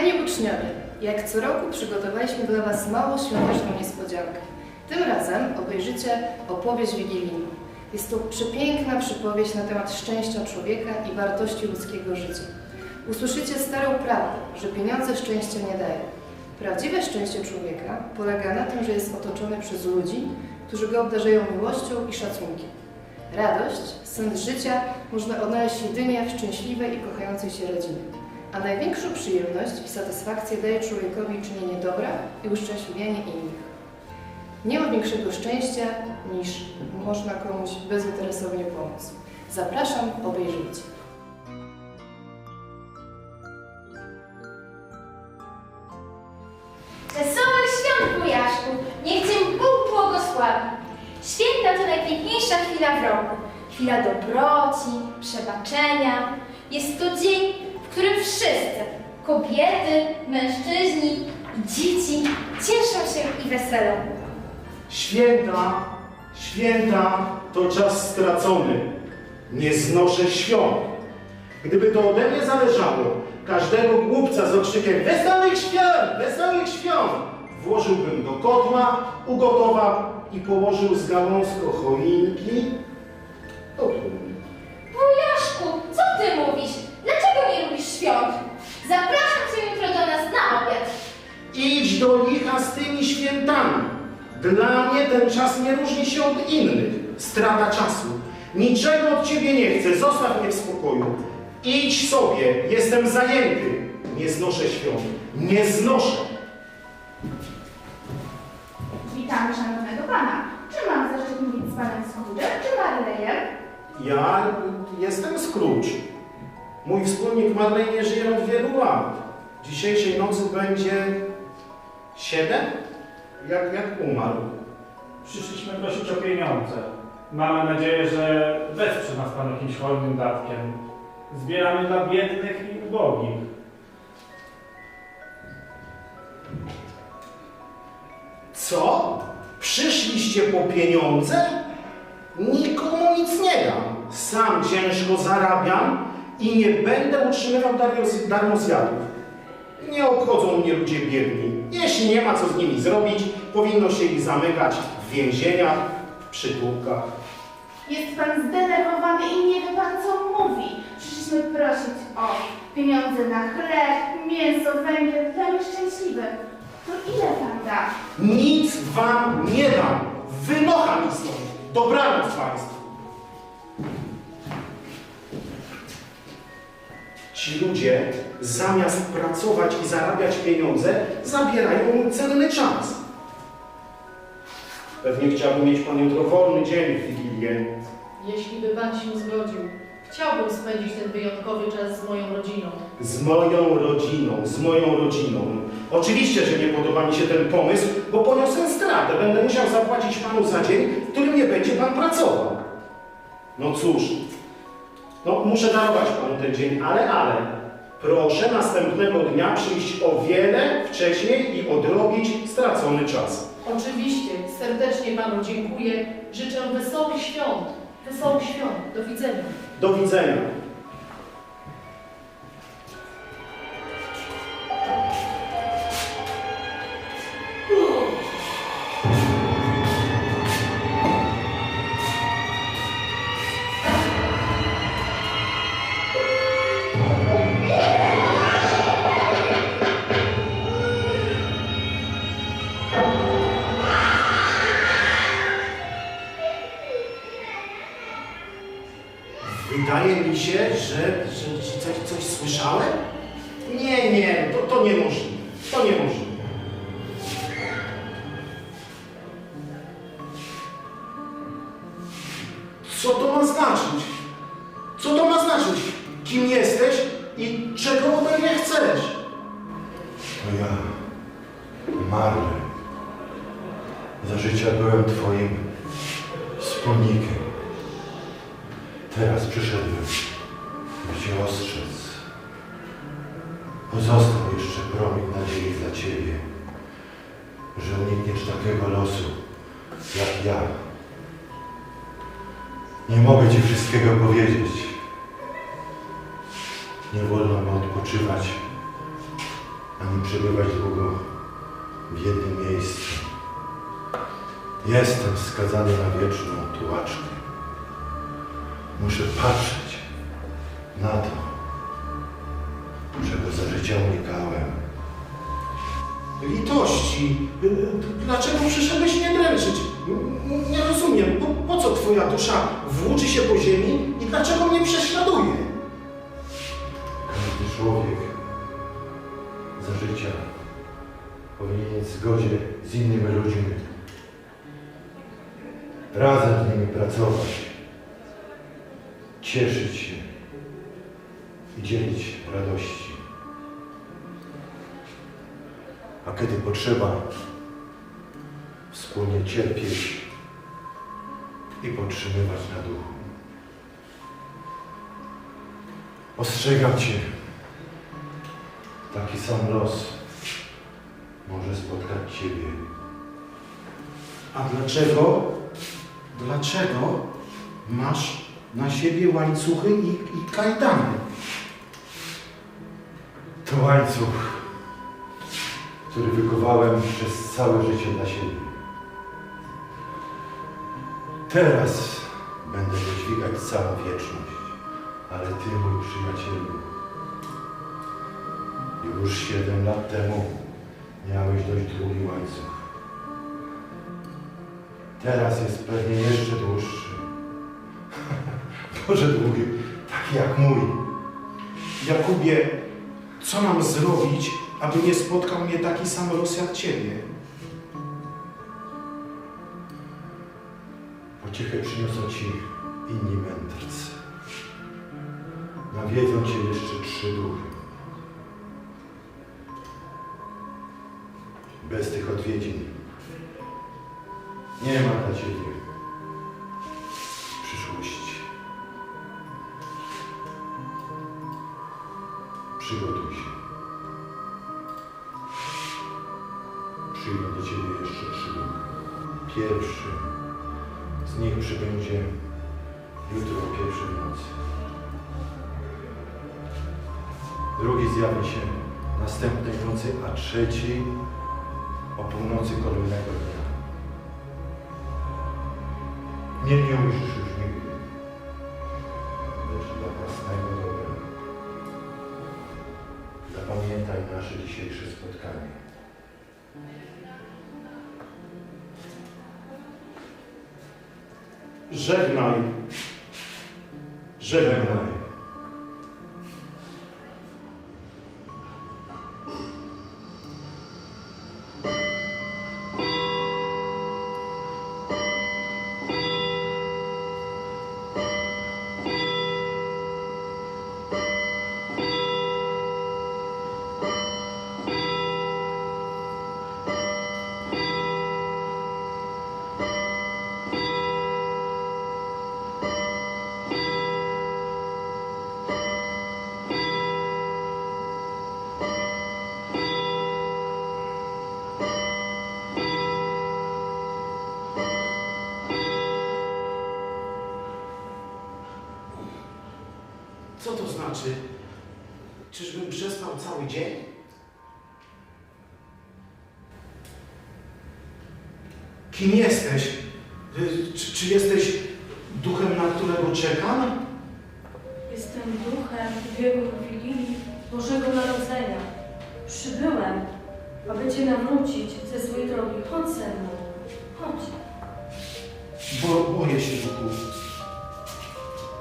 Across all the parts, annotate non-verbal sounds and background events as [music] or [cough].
Kochani uczniowie, jak co roku przygotowaliśmy dla Was małą świąteczną niespodziankę. Tym razem obejrzycie opowieść wigilijną. Jest to przepiękna przypowieść na temat szczęścia człowieka i wartości ludzkiego życia. Usłyszycie starą prawdę, że pieniądze szczęścia nie dają. Prawdziwe szczęście człowieka polega na tym, że jest otoczony przez ludzi, którzy go obdarzają miłością i szacunkiem. Radość, sens życia można odnaleźć jedynie w szczęśliwej i kochającej się rodzinie. A największą przyjemność i satysfakcję daje człowiekowi czynienie dobra i uszczęśliwianie innych. Nie ma większego szczęścia niż można komuś bezinteresownie pomóc. Zapraszam, obejrzyjcie. Wesołych świąt, wujaszku! Niech Cię Bóg błogosławi! Święta to najpiękniejsza chwila w roku. Chwila dobroci, przebaczenia. Jest to dzień, w którym wszyscy, kobiety, mężczyźni i dzieci cieszą się i weselą. Święta, święta to czas stracony. Nie znoszę świąt. Gdyby to ode mnie zależało, każdego głupca z okrzykiem Wesołych świąt! Wesołych świąt! Włożyłbym do kotła, ugotował i położył z gałązką choinki do. Do licha z tymi świętami. Dla mnie ten czas nie różni się od innych. Strata czasu. Niczego od ciebie nie chcę. Zostaw mnie w spokoju. Idź sobie. Jestem zajęty. Nie znoszę świąt. Nie znoszę. Witamy szanownego pana. Czy mam zaszczyt mówić z panem Scrooge'em czy Marlejem? Ja jestem Scrooge. Mój wspólnik Marley nie żyje od wielu lat. Dzisiejszej nocy będzie siedem? Jak, jak umarł? Przyszliśmy prosić o pieniądze. Mamy nadzieję, że wesprze nas Pan jakimś hojnym datkiem. Zbieramy dla biednych i ubogich. Co? Przyszliście po pieniądze? Nikomu nic nie dam. Sam ciężko zarabiam i nie będę utrzymywał darmo- darmozjadów. Nie obchodzą mnie ludzie biedni. Jeśli nie ma co z nimi zrobić, powinno się ich zamykać w więzieniach, w przytułkach. Jest pan zdenerwowany i nie wie pan co mówi. Przyszliśmy prosić o pieniądze na chleb, mięso, węgiel dla nieszczęśliwych. To ile pan da? Nic wam nie dam. Wynocha mi stąd. Dobranoc Państwu. Ci ludzie zamiast pracować i zarabiać pieniądze, zabierają mój cenny czas. Pewnie chciałby mieć Pan jutro wolny dzień w Wigilię. Jeśli by Pan się zgodził, chciałbym spędzić ten wyjątkowy czas z moją rodziną. Z moją rodziną, z moją rodziną. Oczywiście, że nie podoba mi się ten pomysł, bo poniosę stratę. Będę musiał zapłacić panu za dzień, w którym nie będzie pan pracował. No cóż, no muszę darować panu ten dzień, ale, ale. Proszę następnego dnia przyjść o wiele wcześniej i odrobić stracony czas. Oczywiście, serdecznie Panu dziękuję. Życzę wesołych świąt. Wesołych świąt. Do widzenia. Do widzenia. Co to ma znaczyć? Co to ma znaczyć? Kim jesteś i czego ode mnie chcesz? To ja, Marley. Za życia byłem Twoim wspólnikiem. Teraz przyszedłem, by Cię ostrzec. Pozostał jeszcze promyk nadziei dla Ciebie, że unikniesz takiego losu jak ja. Nie mogę Ci wszystkiego powiedzieć. Nie wolno mi odpoczywać ani przebywać długo w jednym miejscu. Jestem skazany na wieczną tułaczkę. Muszę patrzeć na to, czego za życia unikałem. Litości, y, dlaczego przyszedłeś mnie dręczyć? Nie rozumiem, po, po co twoja dusza włóczy się po ziemi i dlaczego mnie prześladuje? Każdy człowiek za życia powinien w zgodzie z innymi ludźmi. Razem z nimi pracować, cieszyć się i dzielić radości. A kiedy potrzeba, wspólnie cierpieć i podtrzymywać na duchu. Ostrzegam Cię. Taki sam los może spotkać Ciebie. A dlaczego, dlaczego masz na siebie łańcuchy i, i kajdany? To łańcuch, który wykowałem przez całe życie dla siebie. Teraz będę go całą wieczność, ale Ty, mój przyjacielu, już siedem lat temu miałeś dość długi łańcuch. Teraz jest pewnie jeszcze dłuższy. [laughs] Może długi, taki jak mój. Jakubie, co mam zrobić, aby nie spotkał mnie taki sam los jak ciebie? Pociechę przyniosą Ci inni mędrcy. Nawiedzą Cię jeszcze trzy duchy. Bez tych odwiedzin nie ma dla Ciebie Drugi zjawi się następnej nocy, a trzeci o północy kolejnego dnia. Nie, nie ujrzysz już nigdy, lecz dla własnego dobra. Zapamiętaj nasze dzisiejsze spotkanie. Żegnaj. Żegnaj. Znaczy? Czyżbym przespał cały dzień? Kim jesteś? Czy, czy jesteś duchem, na którego czekam? Jestem duchem ubiegłych Wigilii Bożego Narodzenia. Przybyłem, aby Cię nawrócić ze złej drogi. Chodź ze mną. Chodź. Bo boję się duchu.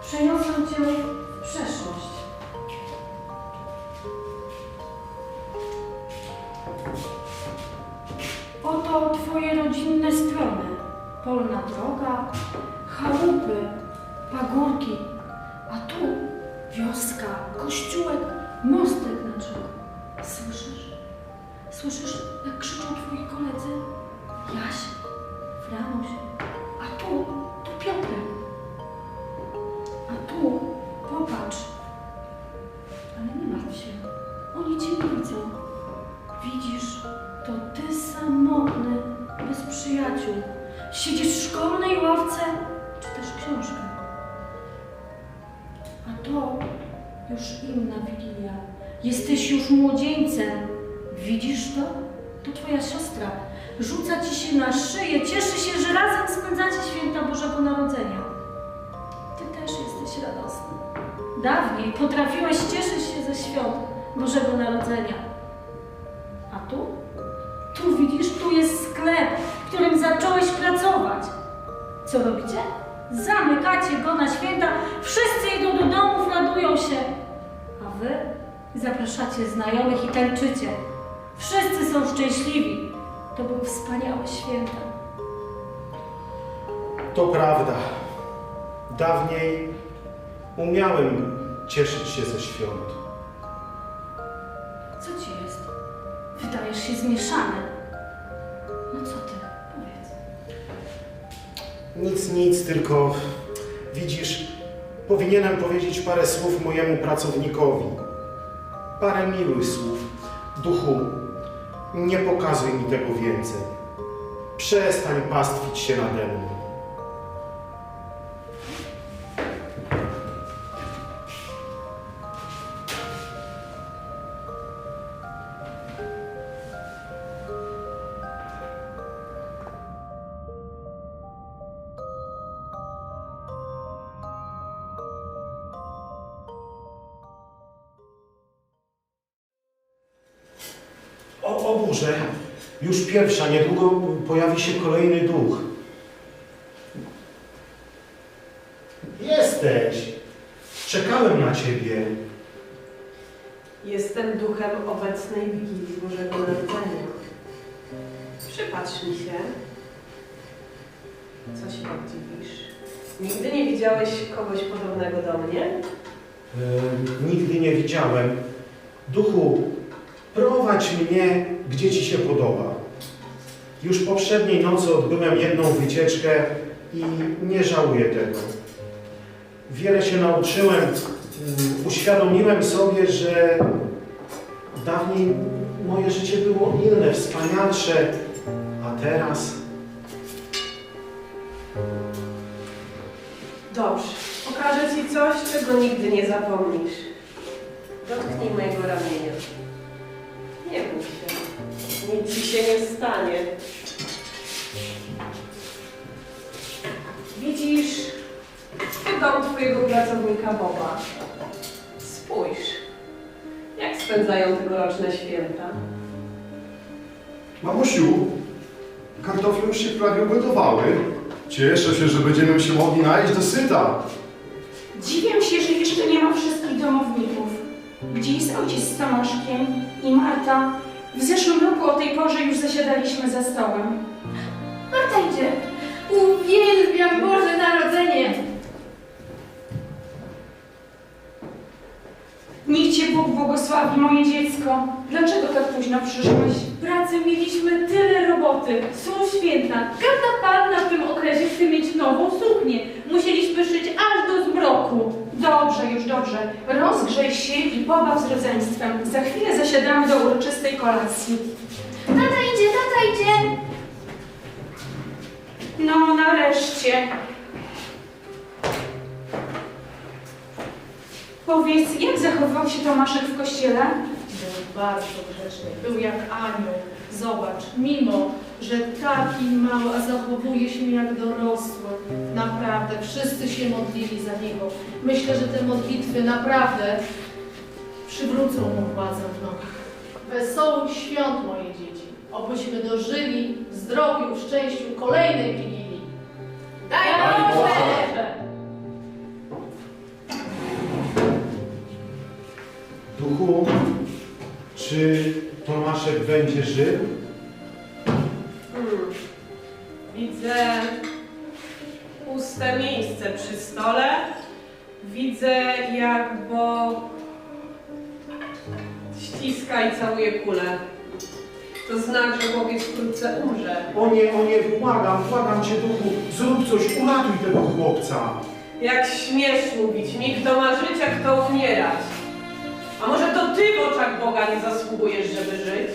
Przeniosę Cię pagórki, a tu wioska, kościółek, mostek na czele. Słyszysz? Słyszysz, jak krzyczą Twoi koledzy? Jaś, Franuś, a tu, tu Piotrek. A tu, popatrz. Ale nie martw się, oni Cię widzą. Widzisz, to Ty samotny, bez przyjaciół. Siedzisz w szkolnej ławce, czytasz książkę. To już inna Wigilia. Jesteś już młodzieńcem, Widzisz to? To twoja siostra. Rzuca ci się na szyję, cieszy się, że razem spędzacie święta Bożego Narodzenia. Ty też jesteś radosny. Dawniej potrafiłeś cieszyć się ze świąt Bożego Narodzenia. A tu? Tu widzisz, tu jest sklep, w którym zacząłeś pracować. Co robicie? Zamykacie go na święta, wszyscy idą do domów, radują się. A wy zapraszacie znajomych i tańczycie. Wszyscy są szczęśliwi. To były wspaniałe święta. To prawda. Dawniej umiałem cieszyć się ze świąt. Co ci jest? Wydajesz się zmieszany. Nic, nic, tylko widzisz, powinienem powiedzieć parę słów mojemu pracownikowi. Parę miłych słów. Duchu, nie pokazuj mi tego więcej. Przestań pastwić się nade mną. Boże, już pierwsza, niedługo pojawi się kolejny duch. Jesteś. Czekałem na ciebie. Jestem duchem obecnej Wigilii Bożego Narodzenia. Przypatrz mi się. Co się tak dziwisz? Nigdy nie widziałeś kogoś podobnego do mnie? E, nigdy nie widziałem. Duchu, prowadź mnie, gdzie ci się podoba. Już poprzedniej nocy odbyłem jedną wycieczkę i nie żałuję tego. Wiele się nauczyłem. Mm, Uświadomiłem sobie, że dawniej moje życie było inne, wspanialsze, a teraz Dobrze. Pokażę Ci coś, czego nigdy nie zapomnisz. Dotknij mojego ramienia. Nie bój się. Nic Ci się nie stanie. Widzisz, to dom Twojego pracownika Boba. Spójrz, jak spędzają tegoroczne święta. Mamusiu, kartofle już się prawie ugotowały. Cieszę się, że będziemy się mogli najeść do syta. Dziwię się, że jeszcze nie ma wszystkich domowników. Gdzie jest ojciec z Tomaszkiem i Marta? W zeszłym roku o tej porze już zasiadaliśmy za stołem. Marta idzie. Uwielbiam Boże Narodzenie. Niech Cię Bóg błogosławi, moje dziecko. Dlaczego tak późno przyszłeś? W pracy mieliśmy tyle roboty. Są święta. Każda panna w tym okresie chce mieć nową suknię. Musieliśmy szyć aż do zmroku. Dobrze, już dobrze. Rozgrzej się i pobaw z rodzeństwem. Za chwilę zasiadamy do uroczystej kolacji. Tata idzie, tata idzie. No, nareszcie. Powiedz, jak zachował się Tomaszek w kościele? Był bardzo grzeczny, był jak anioł. Zobacz, mimo, że taki mały, a zachowuje się jak dorosły, naprawdę wszyscy się modlili za niego. Myślę, że te modlitwy naprawdę przywrócą mu władzę w nogach. Wesołych świąt, moje dzieci. Obyśmy dożyli w zdrowiu, w szczęściu kolejnej Wigilii. Daj Boże. Duchu, czy Tomaszek będzie żył? Widzę puste miejsce przy stole. Widzę, jak Bob ściska i całuje kulę. To znak, że chłopiec wkrótce umrze. O nie, o nie, błagam, błagam Cię, Duchu, zrób coś, uratuj tego chłopca. Jak śmiesz mówić mi, kto ma żyć, a kto umierać? A może to ty w oczach Boga nie zasługujesz, żeby żyć?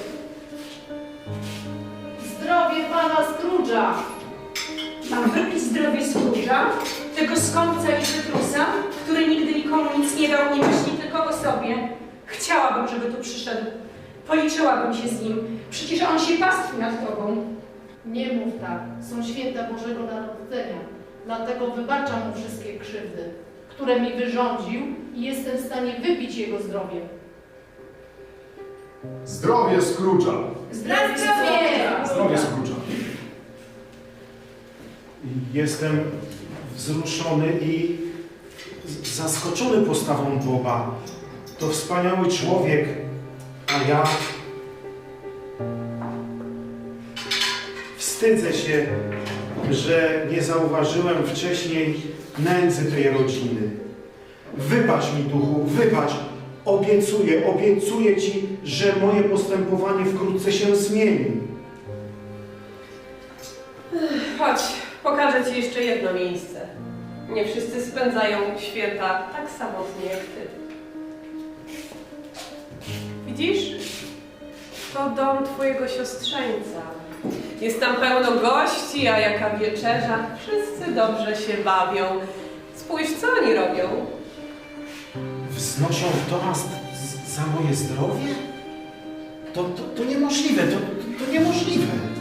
Zdrowie pana Scrooge'a! Mam wypić zdrowie Scrooge'a, tego skąpca i wytrusa, który nigdy nikomu nic nie dał, nie myśli tylko o sobie. Chciałabym, żeby tu przyszedł. Policzyłabym się z nim. Przecież on się pastwi nad tobą. Nie mów tak, są święta Bożego Narodzenia, dlatego wybaczam mu wszystkie krzywdy, które mi wyrządził i jestem w stanie wypić jego zdrowie. Zdrowie Scrooge'a. Zdrowie! Zdrowie Scrooge'a. Jestem wzruszony i zaskoczony postawą Boba. To wspaniały człowiek, a ja wstydzę się, że nie zauważyłem wcześniej nędzy tej rodziny. Wybacz mi, duchu, wybacz. Obiecuję, obiecuję Ci, że moje postępowanie wkrótce się zmieni. Chodź, pokażę Ci jeszcze jedno miejsce. Nie wszyscy spędzają święta tak samotnie jak Ty. Widzisz? To dom Twojego siostrzeńca. Jest tam pełno gości, a jaka wieczerza. Wszyscy dobrze się bawią. Spójrz, co oni robią. Wznoszą toast za moje zdrowie? To, to, to niemożliwe, to, to, to niemożliwe.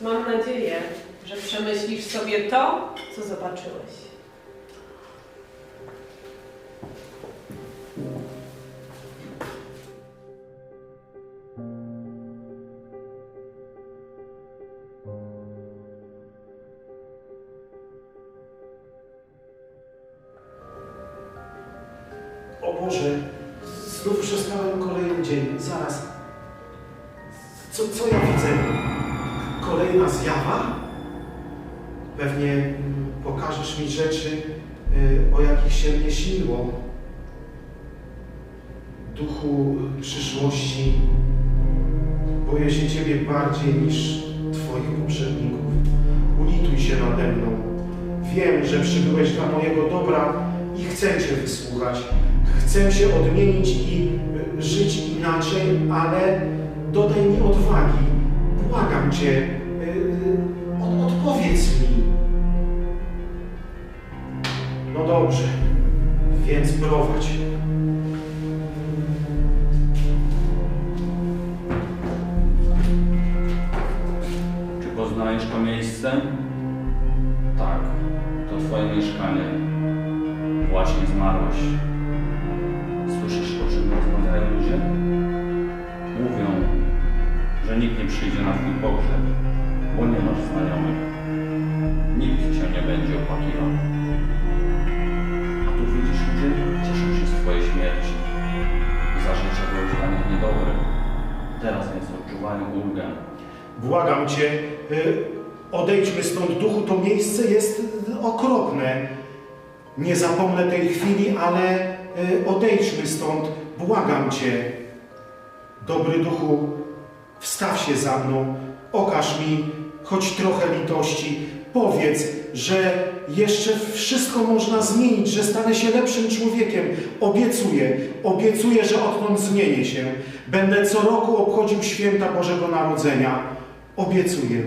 Mam nadzieję, że przemyślisz sobie to, co zobaczyłeś. O Boże, znów przespałem kolejny dzień. Zaraz. Co, co ja widzę? Kolejna zjawa? Pewnie mm, pokażesz mi rzeczy, y, o jakich się nie śniło. Duchu przyszłości, boję się Ciebie bardziej niż Twoich poprzedników. Ulituj się nade mną. Wiem, że przybyłeś dla mojego dobra i chcę Cię wysłuchać. Chcę się odmienić i y, żyć inaczej, ale dodaj mi odwagi. Błagam Cię, No dobrze, więc prowadź. Czy poznajesz to miejsce? Tak, to twoje mieszkanie. Właśnie zmarłeś. Słyszysz, o czym rozmawiają ludzie? Mówią, że nikt nie przyjdzie na twój pogrzeb, bo nie masz znajomych. Nikt cię nie będzie opłakiwał. Teraz więc odczuwają ulgę. Błagam Cię, y, odejdźmy stąd, duchu, to miejsce jest okropne. Nie zapomnę tej chwili, ale y, odejdźmy stąd, błagam Cię. Dobry duchu, wstaw się za mną, okaż mi choć trochę litości. Powiedz, że jeszcze wszystko można zmienić, że stanę się lepszym człowiekiem. Obiecuję, obiecuję, że odtąd zmienię się. Będę co roku obchodził święta Bożego Narodzenia. Obiecuję.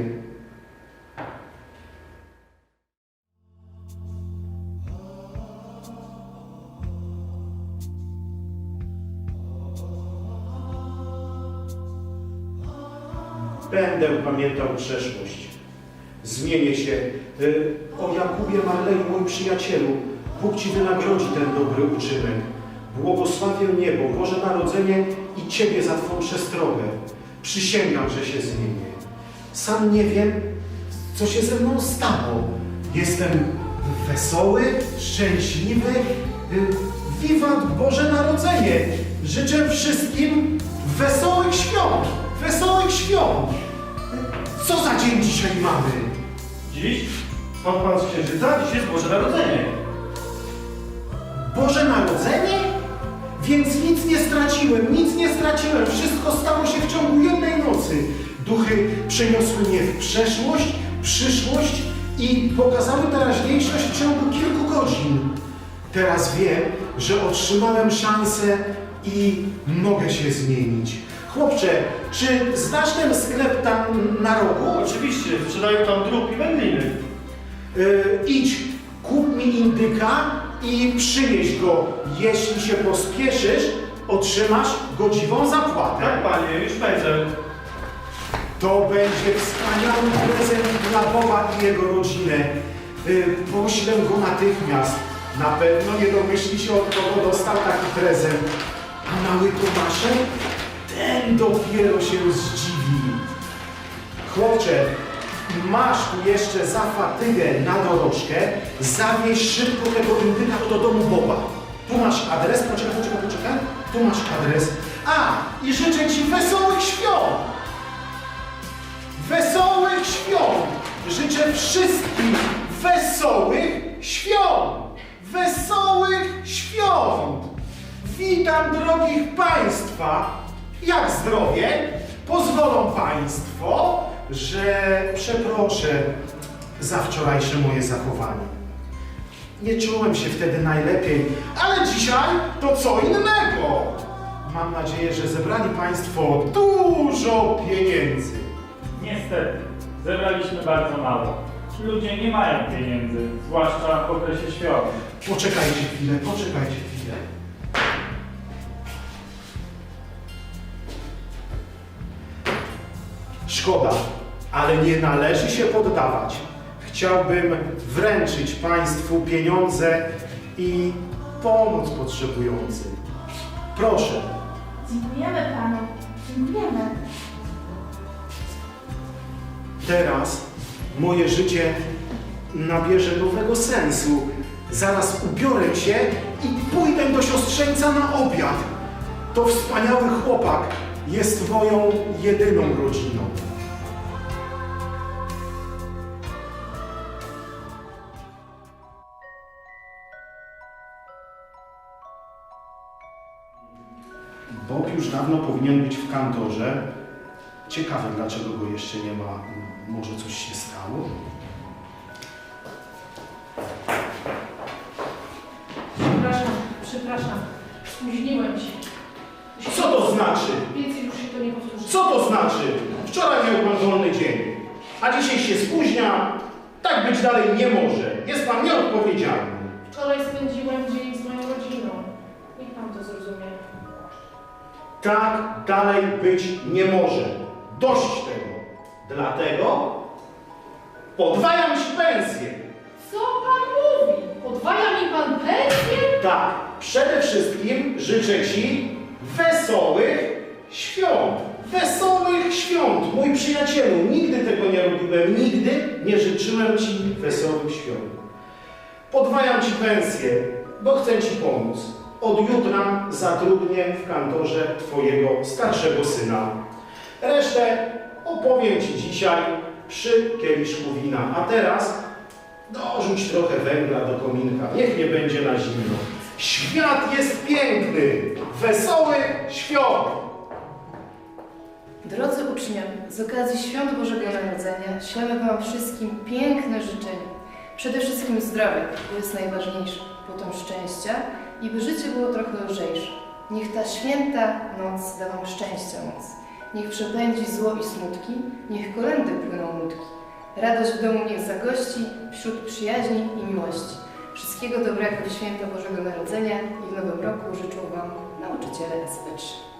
Będę pamiętał przeszłość. Zmienię się. Y, O Jakubie Marley, mój przyjacielu, Bóg Ci wynagrodzi ten dobry uczynek. Błogosławię niebo, Boże Narodzenie i Ciebie za Twą przestrogę. Przysięgam, że się zmienię. Sam nie wiem, co się ze mną stało. Jestem wesoły, szczęśliwy. Y, Wiwat Boże Narodzenie! Życzę wszystkim wesołych świąt! Wesołych świąt! Co za dzień dzisiaj mamy? Dziś? Pan z księżyca? Dziś jest Boże Narodzenie. Boże Narodzenie? Więc nic nie straciłem, nic nie straciłem. Wszystko stało się w ciągu jednej nocy. Duchy przeniosły mnie w przeszłość, przyszłość i pokazały teraźniejszość w ciągu kilku godzin. Teraz wiem, że otrzymałem szansę i mogę się zmienić. Chłopcze, czy znasz ten sklep tam na rogu? Oczywiście, sprzedają tam trup i wędliny. Y, idź, kup mi indyka i przynieś go. Jeśli się pospieszysz, otrzymasz godziwą zapłatę. Tak, panie, już pędzę. To będzie wspaniały prezent dla Boba i jego rodzinę. Y, poślę go natychmiast. Na pewno nie domyśli się, od kogo dostał taki prezent. A mały Tomaszek? Ten dopiero się zdziwi. Chłopcze, masz jeszcze za fatygę na dorożkę. Zawieź szybko tego indyka do domu Boba. Tu masz adres, poczekaj, poczekaj, poczekaj. Tu masz adres. A, i życzę Ci wesołych świąt! Wesołych świąt! Życzę wszystkim wesołych świąt! Wesołych świąt! Witam drogich Państwa! Jak zdrowie? Pozwolą Państwo, że przeproszę za wczorajsze moje zachowanie. Nie czułem się wtedy najlepiej, ale dzisiaj to co innego. Mam nadzieję, że zebrali Państwo dużo pieniędzy. Niestety, zebraliśmy bardzo mało. Ludzie nie mają pieniędzy, zwłaszcza w okresie świąt. Poczekajcie chwilę, poczekajcie chwilę. Szkoda, ale nie należy się poddawać. Chciałbym wręczyć Państwu pieniądze i pomóc potrzebującym. Proszę. Dziękujemy panu. Dziękujemy. Teraz moje życie nabierze nowego sensu. Zaraz ubiorę się i pójdę do siostrzeńca na obiad. To wspaniały chłopak jest moją jedyną rodziną. Być w kantorze. Ciekawe, dlaczego go jeszcze nie ma. Może coś się stało? Przepraszam, przepraszam. Spóźniłem się. Co to znaczy? Więcej już się to nie powtórzy. Co to znaczy? Wczoraj miał pan wolny dzień, a dzisiaj się spóźnia. Tak być dalej nie może. Jest pan nieodpowiedzialny. Wczoraj spędziłem dzień z moją rodziną. Niech pan to zrozumie. Tak dalej być nie może. Dość tego. Dlatego podwajam ci pensję. Co pan mówi? Podwaja mi pan pensję? Tak, przede wszystkim życzę Ci wesołych świąt. Wesołych świąt, mój przyjacielu. Nigdy tego nie robiłem, nigdy nie życzyłem Ci wesołych świąt. Podwajam Ci pensję, bo chcę Ci pomóc. Od jutra zatrudnię w kantorze Twojego starszego syna. Resztę opowiem Ci dzisiaj przy kieliszku wina. A teraz Dorzuć trochę węgla do kominka, niech nie będzie na zimno. Świat jest piękny, wesoły świąt! Drodzy uczniowie, z okazji Świąt Bożego Narodzenia ślemy Wam wszystkim piękne życzenia. Przede wszystkim zdrowia, to jest najważniejsze, potem szczęścia i by życie było trochę lżejsze. Niech ta święta noc da Wam szczęścia moc. Niech przepędzi zło i smutki, niech kolendy płyną nutki. Radość w domu niech zagości, wśród przyjaźni i miłości. Wszystkiego dobrego w święto Bożego Narodzenia i w Nowym Roku życzą Wam nauczyciele SB3.